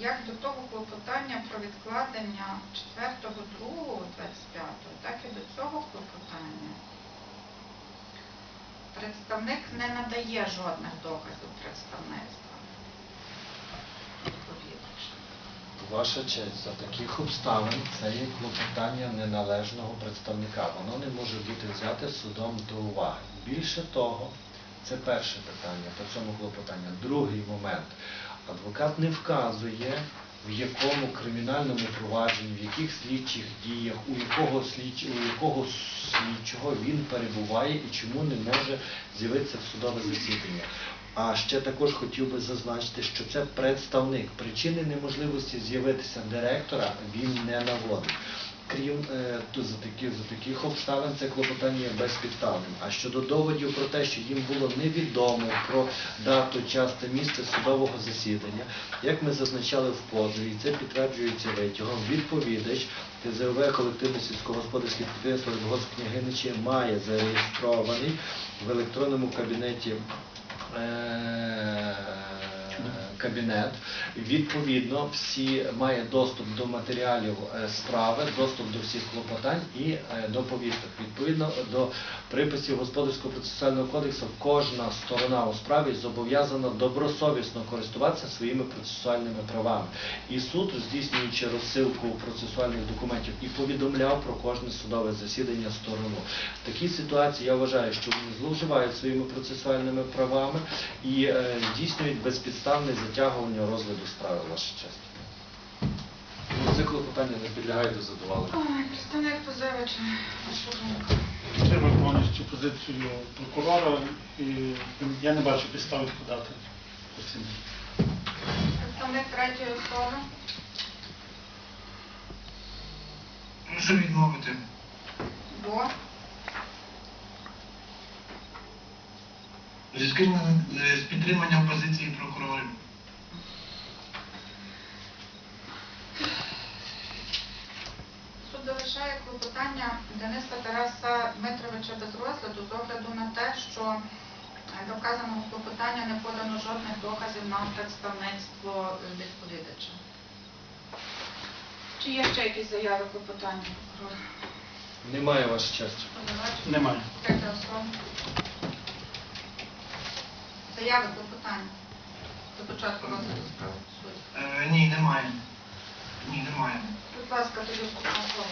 як до того клопотання про відкладення 4.2.25, так і до цього клопотання представник не надає жодних доказів представництва. Ваша честь, за таких обставин це є клопотання неналежного представника. Воно не може бути взяте судом до уваги. Більше того, це перше питання по цьому клопотанню. Другий момент. Адвокат не вказує, в якому кримінальному провадженні, в яких слідчих діях, у якого, слідч... у якого слідчого він перебуває і чому не може з'явитися в судове засідання. А ще також хотів би зазначити, що це представник. Причини неможливості з'явитися директора він не наводить. Крім е, за таких за таких обставин це клопотання є безпідставним. А щодо доводів про те, що їм було невідомо про дату, час та місце судового засідання, як ми зазначали в позові, і це підтверджується витягом, відповідач ТЗОВ колективне сільськогосподарське підприємство Княгиничі має зареєстрований в електронному кабінеті е, кабінет. Відповідно, всі має доступ до матеріалів е, справи, доступ до всіх клопотань і е, до повісток. Відповідно до приписів Господарського процесуального кодексу, кожна сторона у справі зобов'язана добросовісно користуватися своїми процесуальними правами. І суд, здійснюючи розсилку процесуальних документів, і повідомляв про кожне судове засідання сторону. В такій ситуації я вважаю, що вони зловживають своїми процесуальними правами і е, здійснюють безпідставне затягування розгляду справи, ваша честь. Ну, це клопотання не підлягає до задоволення. Ой, представник позивача, думка. Підтримую повністю позицію прокурора і я не бачу підстав відкладати засідання. Представник третьої особи. Прошу відмовити. Бо з підтриманням позиції прокурорів. суд залишає клопотання Дениса Тараса Дмитровича без розгляду з огляду на те, що до вказаного клопотання не подано жодних доказів на представництво відповідача. Чи є ще якісь заяви клопотання? Немає ваша честь. Немає. Третя особа. Заяви клопотання. До початку розгляду справи. Е, ні, немає. Ні, немає. Будь ласка, тоді вступна слово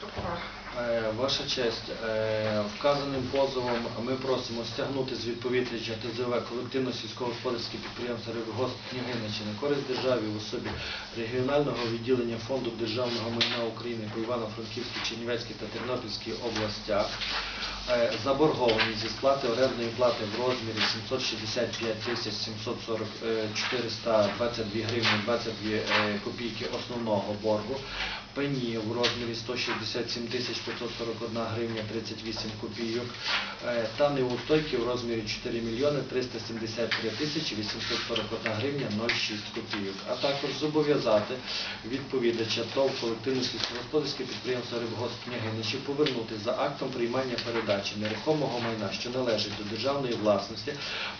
прокурора. Е, Ваша честь, е, вказаним позовом ми просимо стягнути з відповідача ТЗВ колективно сільськогосподарське підприємство «Рибгосп Княгиничі на користь державі в особі регіонального відділення Фонду державного майна України по Івано-Франківській, Чернівецькій та Тернопільській областях. Е, заборгованість зі сплати орендної плати в розмірі 765 тисяч 740, е, 422 гривні 22 е, копійки основного боргу, пені в розмірі 167 тисяч 541 гривня 38 копійок е, та неустойки в розмірі 4 мільйони 373 тисячі 841 гривня 06 копійок, а також зобов'язати відповідача ТОВ колективне сільськогосподарське підприємство Рибгосп Княгиничі повернути за актом приймання передачі нерухомого майна, що належить до державної власності,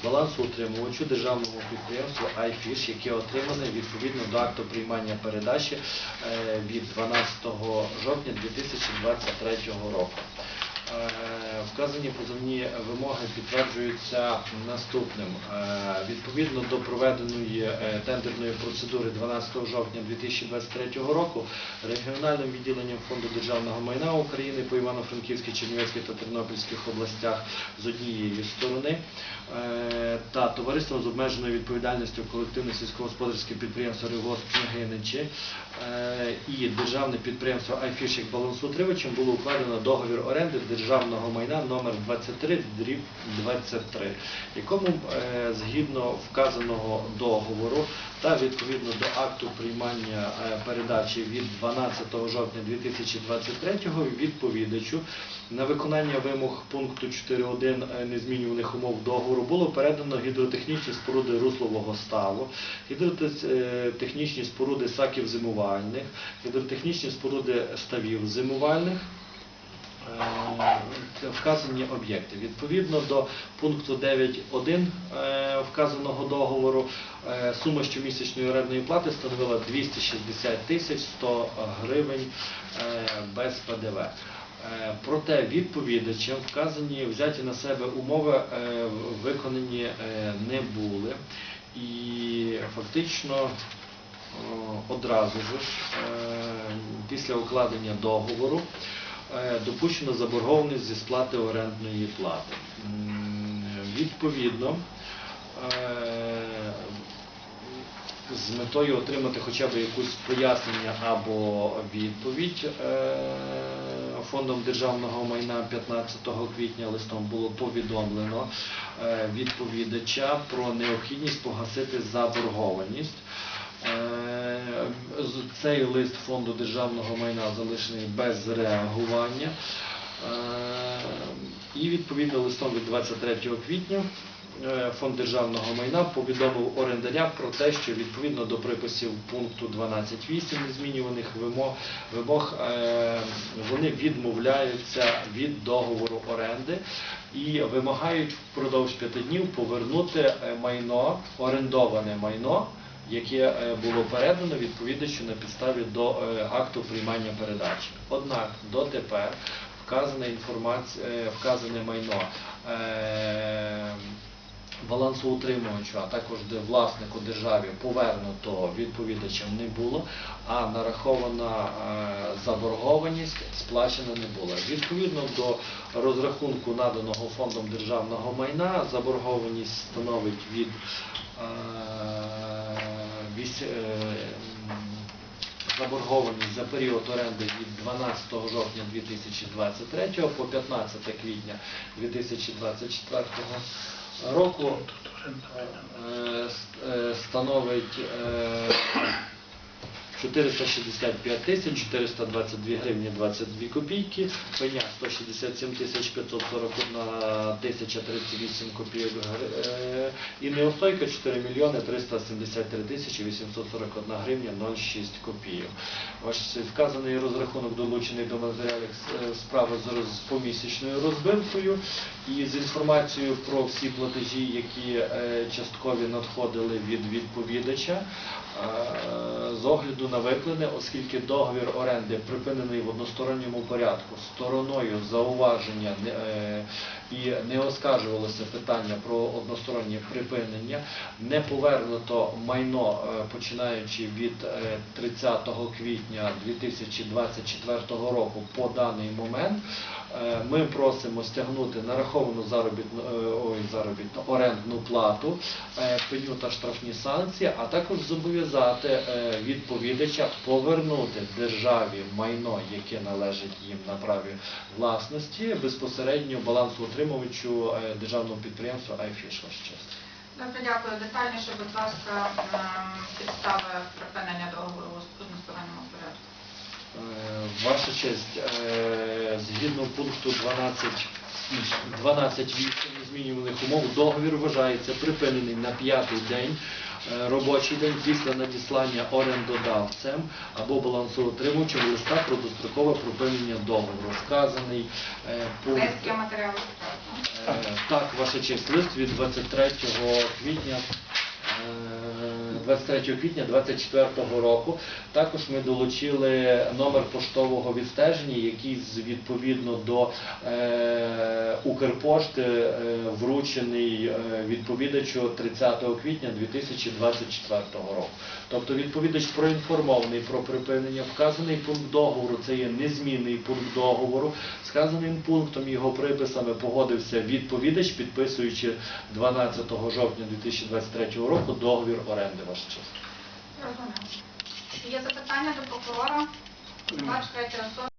балансоутримувачу державному підприємству iFish, яке отримане відповідно до акту приймання передачі е, від 12 жовтня 2023 року. Е, Вказані позовні вимоги підтверджуються наступним. Е, Відповідно до проведеної е, тендерної процедури 12 жовтня 2023 року регіональним відділенням Фонду державного майна України по Івано-Франківській, Чернівецькій та Тернопільських областях з однієї сторони та товариством з обмеженою відповідальністю колективне сільськогосподарське підприємство «Ригосп Княгиничі е, і державне підприємство iFish як було укладено договір оренди державного майна номер 23 дріб 23, якому е, згідно вказаного договору та відповідно до акту приймання е, передачі від 12 жовтня 2023 відповідачу на виконання вимог пункту 4.1 е, незмінюваних умов договору було передано гідротехнічні споруди руслового ставу, гідротехнічні споруди саків зимувальних, гідротехнічні споруди ставів зимувальних, вказані об'єкти. Відповідно до пункту 9.1 е, вказаного договору е, сума щомісячної орендної плати становила 260 тисяч 100 гривень е, без ПДВ. Е, Проте відповідачем вказані взяті на себе умови е, виконані е, не були. І фактично одразу ж е, після укладення договору е, допущено заборгованість зі сплати орендної плати. Відповідно, е, з метою отримати хоча б якусь пояснення або відповідь е, фондом державного майна 15 квітня листом було повідомлено е, відповідача про необхідність погасити заборгованість. Е, Цей лист фонду державного майна залишений без реагування. Е, І відповідно листом від 23 квітня е, фонд державного майна повідомив орендаря про те, що відповідно до приписів пункту 12.8 незмінюваних вимог, вимог вони відмовляються від договору оренди і вимагають впродовж п'яти днів повернути майно, орендоване майно, яке е, було передано відповідачу на підставі до е, акту приймання передачі. Однак дотепер вказана інформація, е, вказане майно балансоутримувачу, а також власнику державі повернуто відповідачам не було, а нарахована заборгованість сплачена не була. Відповідно до розрахунку наданого фондом державного майна, заборгованість становить від заборгованість за період оренди від 12 жовтня 2023 по 15 квітня 2024 року е, е, становить е, 465 тисяч 422 гривні 22 копійки, пеня 167 тисяч 541 тисяча 38 копійок е, і неустойка 4 мільйони 373 тисячі 841 гривня 06 копійок. Ваш вказаний розрахунок долучений до матеріалів е, справи з помісячною розбивкою і з інформацією про всі платежі, які е, часткові надходили від відповідача. З огляду на викладене, оскільки договір оренди припинений в односторонньому порядку, стороною зауваження е, і не оскаржувалося питання про одностороннє припинення, не повернуто майно, е, починаючи від е, 30 квітня 2024 року по даний момент. Е, Ми просимо стягнути нараховану заробітну е, ой, заробітну орендну плату, е, пеню та штрафні санкції, а також зобов'язати відповідача повернути державі майно, яке належить їм на праві власності, безпосередньо балансоутримувачу державного підприємства честь. Добре, дякую. Детальніше, будь ласка, підстави припинення договору порядку. Е, Ваша честь, е, згідно пункту 12 12.8 незмінюваних умов, договір вважається припинений на п'ятий день, е, робочий день після надіслання орендодавцем або балансоутримувачем листа про дострокове припинення договору. Вказаний е, пункт. Е, Так, ваша честь, лист від 23 квітня. Е, 23 квітня 2024 року. Також ми долучили номер поштового відстеження, який відповідно до е, Укрпошти е, вручений е, відповідачу 30 квітня 2024 року. Тобто відповідач проінформований про припинення. Вказаний пункт договору це є незмінний пункт договору. Сказаним пунктом його приписами погодився відповідач, підписуючи 12 жовтня 2023 року договір оренди. Ваша честь. Є запитання до прокурора? Бач, третя особа.